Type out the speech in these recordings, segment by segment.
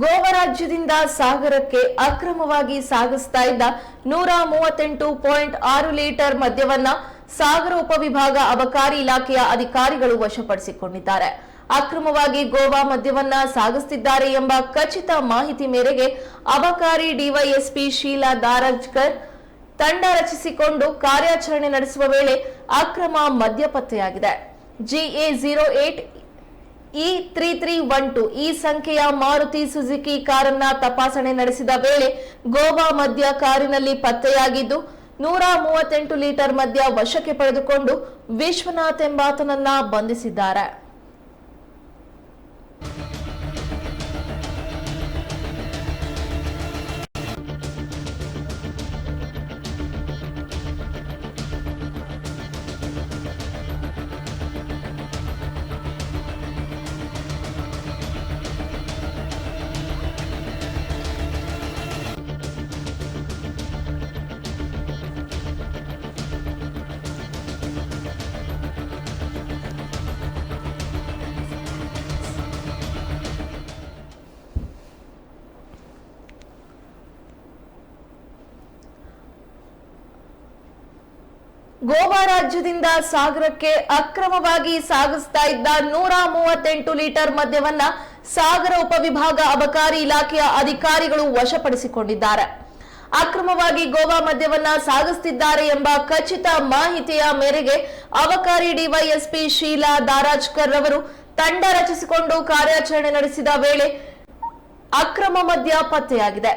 ಗೋವಾ ರಾಜ್ಯದಿಂದ ಸಾಗರಕ್ಕೆ ಅಕ್ರಮವಾಗಿ ಸಾಗಿಸ್ತಾ ಇದ್ದ ನೂರ ಮೂವತ್ತೆಂಟು ಪಾಯಿಂಟ್ ಆರು ಲೀಟರ್ ಮದ್ಯವನ್ನ ಸಾಗರ ಉಪವಿಭಾಗ ಅಬಕಾರಿ ಇಲಾಖೆಯ ಅಧಿಕಾರಿಗಳು ವಶಪಡಿಸಿಕೊಂಡಿದ್ದಾರೆ. ಅಕ್ರಮವಾಗಿ ಗೋವಾ ಮದ್ಯವನ್ನ ಸಾಗಿಸುತ್ತಿದ್ದಾರೆ ಎಂಬ ಖಚಿತ ಮಾಹಿತಿ ಮೇರೆಗೆ ಅಬಕಾರಿ ಡಿವೈಎಸ್ಪಿ ಶೀಲಾ ದಾರಜ್ಕರ್ ತಂಡ ರಚಿಸಿಕೊಂಡು ಕಾರ್ಯಾಚರಣೆ ನಡೆಸುವ ವೇಳೆ ಅಕ್ರಮ ಮದ್ಯ ಪತ್ತೆಯಾಗಿದೆ GA zero eight E three three one two ಈ ಸಂಖ್ಯೆಯ ಮಾರುತಿ ಸುಜುಕಿ ಕಾರನ್ನ ತಪಾಸಣೆ ನಡೆಸಿದ ವೇಳೆ ಗೋವಾ ಮದ್ಯ ಕಾರಿನಲ್ಲಿ ಪತ್ತೆಯಾಗಿದ್ದು, ನೂರ ಮೂವತ್ತೆಂಟು ಲೀಟರ್ ಮದ್ಯ ವಶಕ್ಕೆ ಪಡೆದುಕೊಂಡು ವಿಶ್ವನಾಥ್ ಎಂಬಾತನನ್ನ ಬಂಧಿಸಿದ್ದಾರೆ. ಗೋವಾ ರಾಜ್ಯದಿಂದ ಸಾಗರಕ್ಕೆ ಅಕ್ರಮವಾಗಿ ಸಾಗಿಸ್ತಾ ಇದ್ದ ನೂರ ಮೂವತ್ತೆಂಟು ಲೀಟರ್ ಮದ್ಯವನ್ನ ಸಾಗರ ಉಪವಿಭಾಗ ಅಬಕಾರಿ ಇಲಾಖೆಯ ಅಧಿಕಾರಿಗಳು ವಶಪಡಿಸಿಕೊಂಡಿದ್ದಾರೆ. ಅಕ್ರಮವಾಗಿ ಗೋವಾ ಮದ್ಯವನ್ನ ಸಾಗಿಸುತ್ತಿದ್ದಾರೆ ಎಂಬ ಖಚಿತ ಮಾಹಿತಿಯ ಮೇರೆಗೆ ಅಬಕಾರಿ ಡಿವೈಎಸ್ಪಿ ಶೀಲಾ ದಾರಾಜ್ಕರ್ ರವರು ತಂಡ ರಚಿಸಿಕೊಂಡು ಕಾರ್ಯಾಚರಣೆ ನಡೆಸಿದ ವೇಳೆ ಅಕ್ರಮ ಮದ್ಯ ಪತ್ತೆಯಾಗಿದೆ.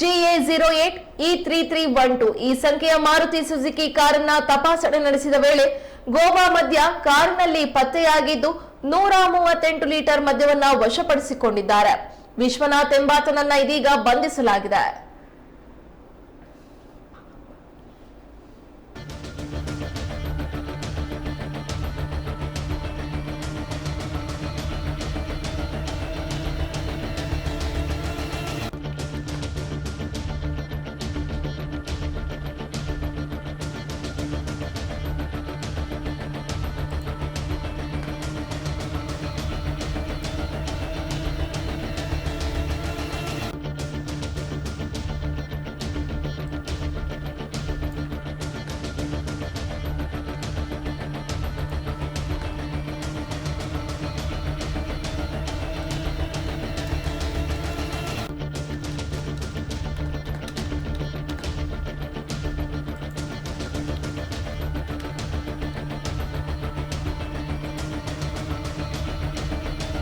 GA zero eight E three three one two ಈ ಸಂಖ್ಯೆಯ ಮಾರುತಿ ಸುಜುಕಿ ಕಾರನ್ನ ತಪಾಸಣೆ ನಡೆಸಿದ ವೇಳೆ ಗೋವಾ ಮದ್ಯ ಕಾರಿನಲ್ಲಿ ಪತ್ತೆಯಾಗಿದ್ದು ನೂರ ಮೂವತ್ತೆಂಟು ಲೀಟರ್ ಮದ್ಯವನ್ನ ವಶಪಡಿಸಿಕೊಂಡಿದ್ದಾರೆ. ವಿಶ್ವನಾಥ್ ಎಂಬಾತನನ್ನ ಇದೀಗ ಬಂಧಿಸಲಾಗಿದೆ.